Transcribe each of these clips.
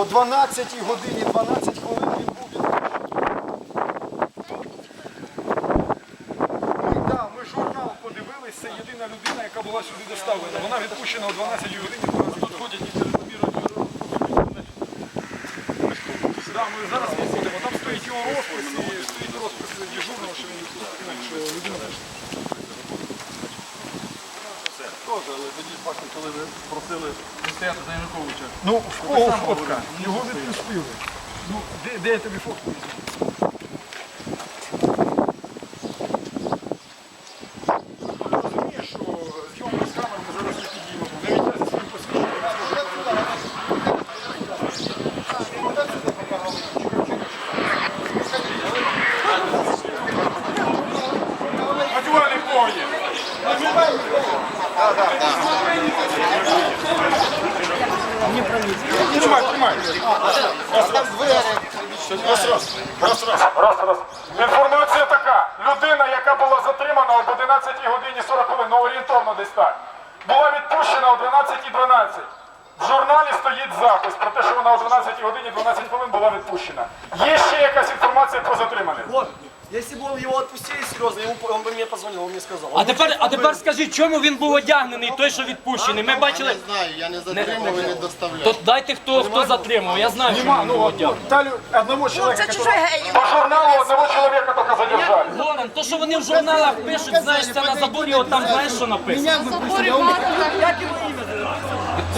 о 12 годині 12 хвилин він був. Ми, да, ми журнал подивились, це єдина людина, яка була сюди доставлена. Вона відпущена о 12 годині. 12 ходять і Да, ми зараз виходимо. Там стоїть його розпис, і стоїть розпис дежурного, що він людина. Теж, але тоді бачите, коли ви просили стояти за Януковича. Ну, в кого фотка? Його відпустили. Ну, де, де я тобі фотку візьму? Раз, раз. Інформація така. Людина, яка була затримана об 11 годині 40 хвилин, ну орієнтовно десь так, була відпущена о 12.12. В журналі стоїть запис про те, що вона о 12 годині 12 хвилин була відпущена. Є ще якась інформація про затриманих? Вот, если бы он его отпустили серьезно, ему, он бы мне позвонил, он мне сказал. А тепер, а тепер скажіть, чому він був одягнений, той, що відпущений? Ми бачили. Не знаю, я не затримав і не доставляв. То дайте хто хто затримав. Я знаю, що Нема, він ну був вот, одягнений. та лю- одного человека, Це который... чужой гей. По журналу одного человека только задержали. Горан, то, що вони в журналах пишуть, знаєш, це на заборі, от там знаєш, що написано.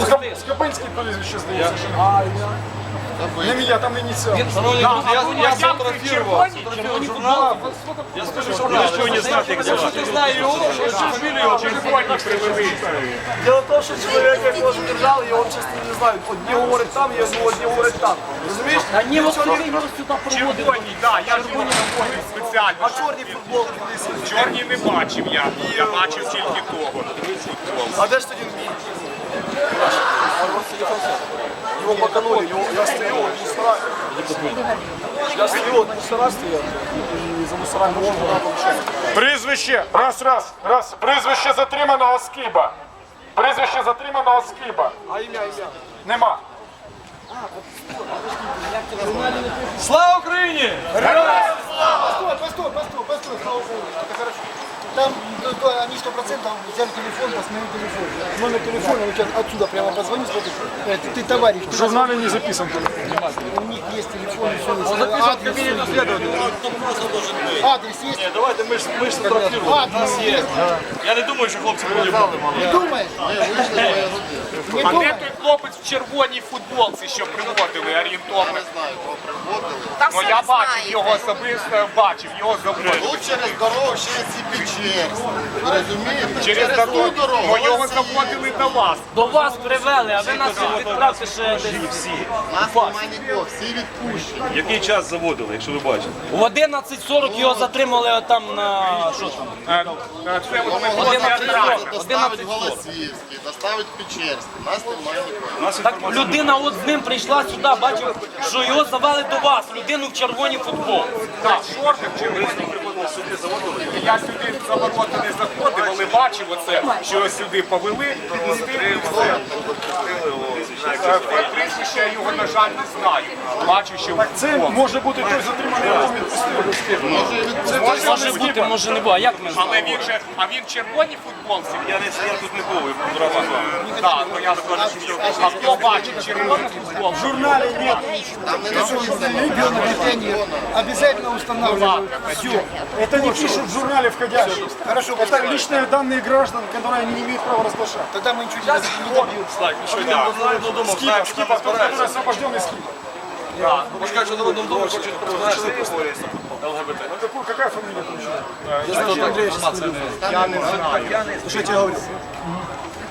Скоп- Скопинський прізвище здається. що Не мій, я там. Шановні друзі, я, я сфотографував журнал. Я скажу, що не знаю його, його червоні привели. Дело в том, что человек, его задержал, и он честно не знает. Одни говорят там, я ну, одни говорят там. Разумеешь? Та ні, от вони його сюди проводили. Червоні, так, я його наводив спеціально. А черный футбол висить. Чорні не бачив я. Я бачив тільки того. Футбол. А де ж тоді він? Его поканули, его, я стою, он мусора. Я стою, он мусора стоят. И за мусорами он Прізвище, раз, раз, раз. Прізвище затриманого Скиба. Прізвище затриманого Скиба. А ім'я, ім'я? Нема. Слава Україні! Постой, постой, постой, постой, слава хорошо. Там ну, то они сто процентов взяли телефон, посмотрели телефон. Номер телефона, вот сейчас отсюда прямо позвони, смотри. Э, Ты, ты товарищ, В ты журнале не записан. у них есть телефон, все есть. Адрес, адрес есть? Давайте ми ж ми ж сфотографували. Адрес есть. Я не думаю, що хлопці будуть. Не думаешь? Не А де думаешь? той хлопець в червоній футболці, що приводили орієнтовно? Не знаю, кого приводили. Та Ну все я ви бачив знаєте. його особисто, бачив його заводили. Тут через дорогу ще ці Печерськ. Ви розумієте? Через дорогу. дорогу. Ну його ці- до вас. До вас привели, а ви нас відправте ще десь. Нас немає нікого, всі відпущені. Який час заводили, якщо ви бачите? В 11.40 його затримали там на що там? Е, е, Це от ми були на театральні. Доставить 11 Голосіївський, доставить Печерський. Нас немає нікого. Так людина от з ним прийшла сюди, бачив, що його завели до вас, людину в червоній футбол. Так, шорти вчили. Я сюди за ворота не заходив, але бачив оце, що сюди повели, підпустили і все. Е, Прізвище я його, на жаль, не знаю. Бачу, що в Це може бути той затриманий, якого відпустили. Може бути, може не бути. А як ми знаємо? Але він же, а він в червоній футболці? Я не я тут не був, я одразу з вами. Так, ну я скажу, що а хто бачив червону футболку? В журнале нет. Там не написано. Бюллетени обязательно устанавливают. Все. Это не пишут в журнале входящий. Хорошо, Это личные данные граждан, которые не имеют права разглашать. тогда мы ничего не не добьем. Слайк, ну що я ну, думав, Скипа, знаєш, Скипа, тот, который освобожденный Скипа. Бо ж кажуть, що народному дому хочуть знаєш, ЛГБТ. Ну, какой- какая фамилия там еще? Я не знаю. Что я тебе говорю?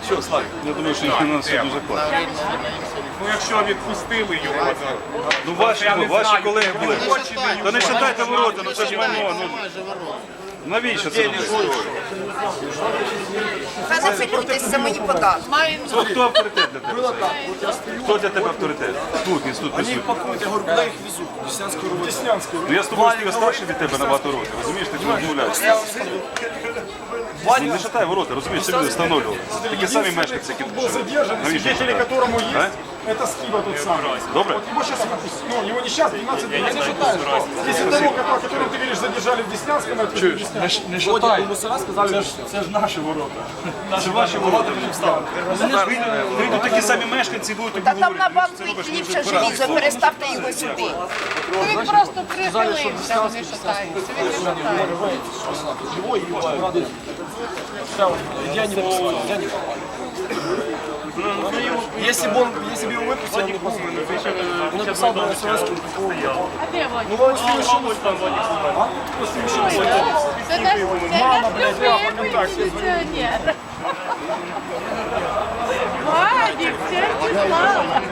Що, Слайк? Я думаю, що ніхто нас сьогодні. Ну якщо відпустили його, то... Ну ваші, ваші колеги були. Та не шатайте ворота, ну це ж майно. Навіщо це робити? Ви не мої податки. Хто, хто авторитет для тебе? Хто для тебе авторитет? Тут, він тут присутній. Я говорю, куда их везут? Деснянскую рубку. Ну я з тобою стільки старший від тебе набагато років, розумієш, ти цього розмовляєшся. Ну, Не шатай ворота, розумієш, це люди встановлювали. Такі самі мешканці, які Был задержан, Навіщо шатати? которому А? есть. Это Скиба тот самый. Добре. Вот его сейчас, ну, его не сейчас, 12 Я не считаю, что... Если того, которого, которого ты говоришь, задержали в Деснянском, это в Деснянском. Не считай. Мусора сказали, це ж, це ж наші ворота. Це ваші ворота не вставили. Прийдуть такі самі мешканці, будуть тобі Та там говорити, на «Ну, банку це робиш, і ми ліпше вже збирали». желізо, переставте його сюди. Ну, Він просто прихилився, вони шатаються. Він не шатається. Его и его. Я не посылаю, я не Если бы он, если бы его выпустили, он не. Он написал бы на СМС, ну, а? что такого нет. Ну, он с ним еще А? Он с ним еще не знаком. Мама, блядь, я помню нет. Вадик, все мама.